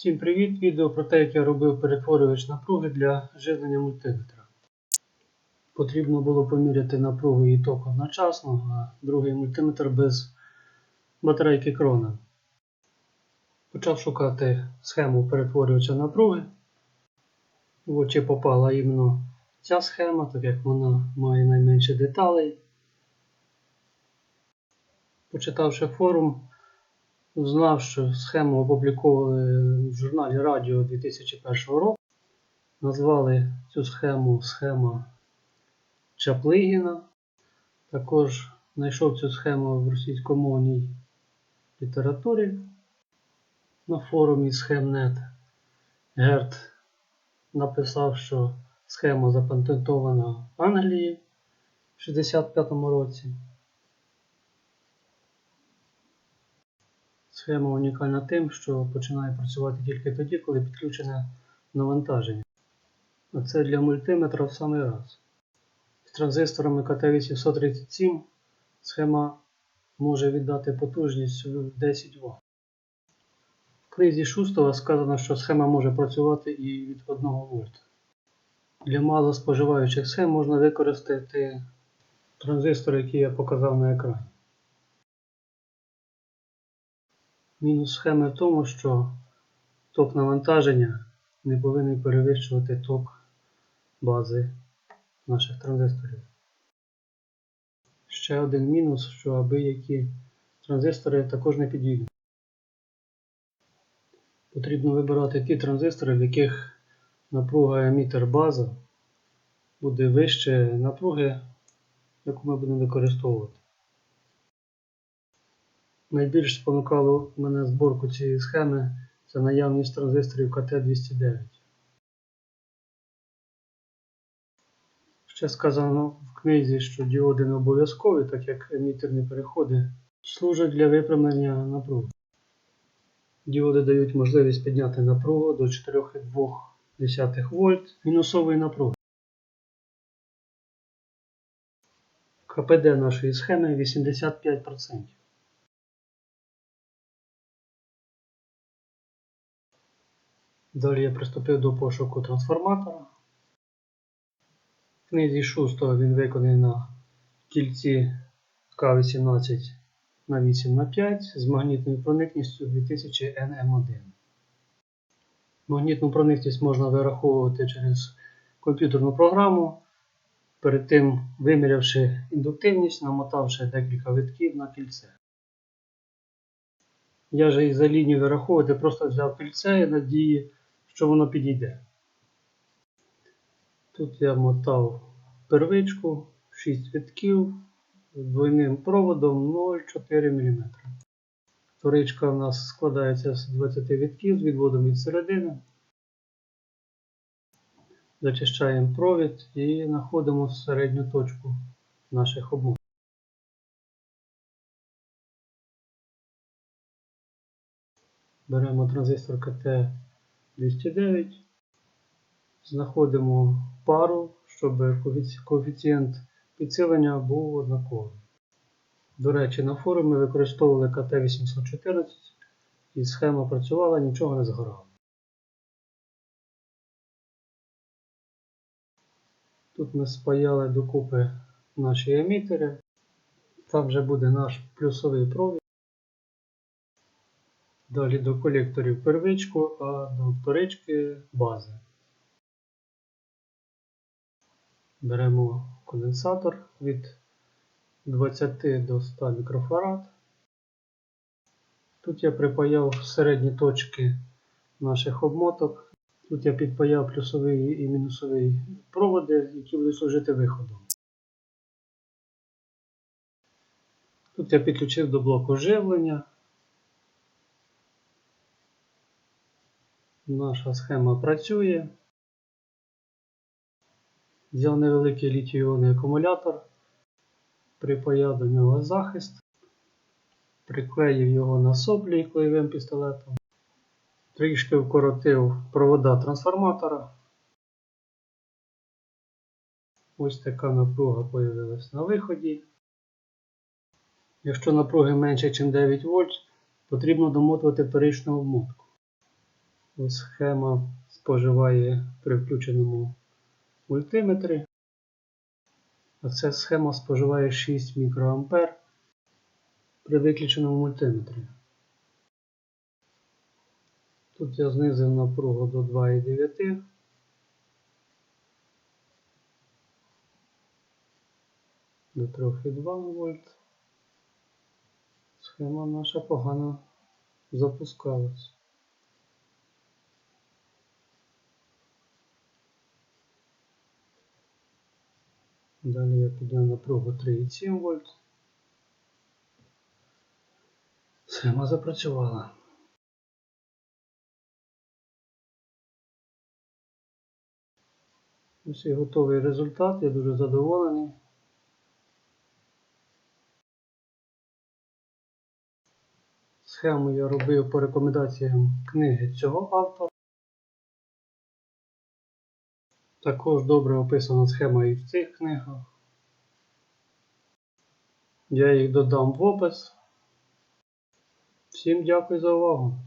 Всім привіт! Відео про те, як я робив перетворювач напруги для живлення мультиметра. Потрібно було поміряти напругу і ток одночасно, а другий мультиметр без батарейки крона. Почав шукати схему перетворювача напруги. В очі попала іменно ця схема, так як вона має найменше деталей. Почитавши форум, Знав, що схему опубліковували в журналі Радіо 2001 року. Назвали цю схему схема Чаплигіна. Також знайшов цю схему в російськомовній літературі на форумі Схемнет. Герт написав, що схема запатентована в Англії в 65-му році. Схема унікальна тим, що починає працювати тільки тоді, коли підключене навантаження. А це для мультиметра в самий раз. З транзисторами КТ837 схема може віддати потужність в 10 Вт. В книзі Шустова сказано, що схема може працювати і від 1 вольта. Для малоспоживаючих схем можна використати транзистор, який я показав на екрані. Мінус схеми в тому, що ток навантаження не повинен перевищувати ток бази наших транзисторів. Ще один мінус, що аби які транзистори також не підійдуть. Потрібно вибирати ті транзистори, в яких напруга емітер база буде вище напруги, яку ми будемо використовувати. Найбільш спонукало мене зборку цієї схеми це наявність транзисторів КТ209. Ще сказано в книзі, що діоди не обов'язкові, так як емітерні переходи служать для випрямлення напруги. Діоди дають можливість підняти напругу до 4,2 вольт мінусової напруги. КПД нашої схеми 85%. Далі я приступив до пошуку трансформатора. В книзі Шустого він виконаний на кільці К18 на 8 на 5 з магнітною проникністю 2000 nm1. Магнітну проникність можна вираховувати через комп'ютерну програму, перед тим вимірявши індуктивність, намотавши декілька витків на кільце. Я же і за лінію вираховувати просто взяв кільце і надії, що воно підійде. Тут я мотав первичку 6 витків двойним проводом 0,4 мм. Вторичка у нас складається з 20 витків з відводом від середини. Зачищаємо провід і знаходимо середню точку наших обмоток. Беремо транзистор КТ209, знаходимо пару, щоб коефіцієнт підсилення був однаковий. До речі, на форумі використовували КТ814 і схема працювала, нічого не згорало. Тут ми спаяли докупи наші емітери. Там вже буде наш плюсовий провід. Далі до колекторів первичку, а до вторички бази. Беремо конденсатор від 20 до 100 мікрофарад. Тут я припаяв середні точки наших обмоток. Тут я підпаяв плюсовий і мінусовий проводи, які будуть служити виходом. Тут я підключив до блоку живлення. Наша схема працює. Взяв невеликий літій-іонний акумулятор, припаяв до нього захист, приклеїв його на соплі клеєвим пістолетом, трішки вкоротив провода трансформатора. Ось така напруга з'явилась на виході. Якщо напруги менше, ніж 9 вольт, потрібно домотувати перичну обмотку. Схема споживає при включеному мультиметрі. А ця схема споживає 6 мікроампер при виключеному мультиметрі. Тут я знизив напругу до 2,9. До 3,2 вольт. Схема наша погано запускалась. Далі я підняв напругу 3,7 вольт. Схема запрацювала. Ось і готовий результат, я дуже задоволений. Схему я робив по рекомендаціям книги цього автора. Також добре описана схема і в цих книгах. Я їх додам в опис. Всім дякую за увагу.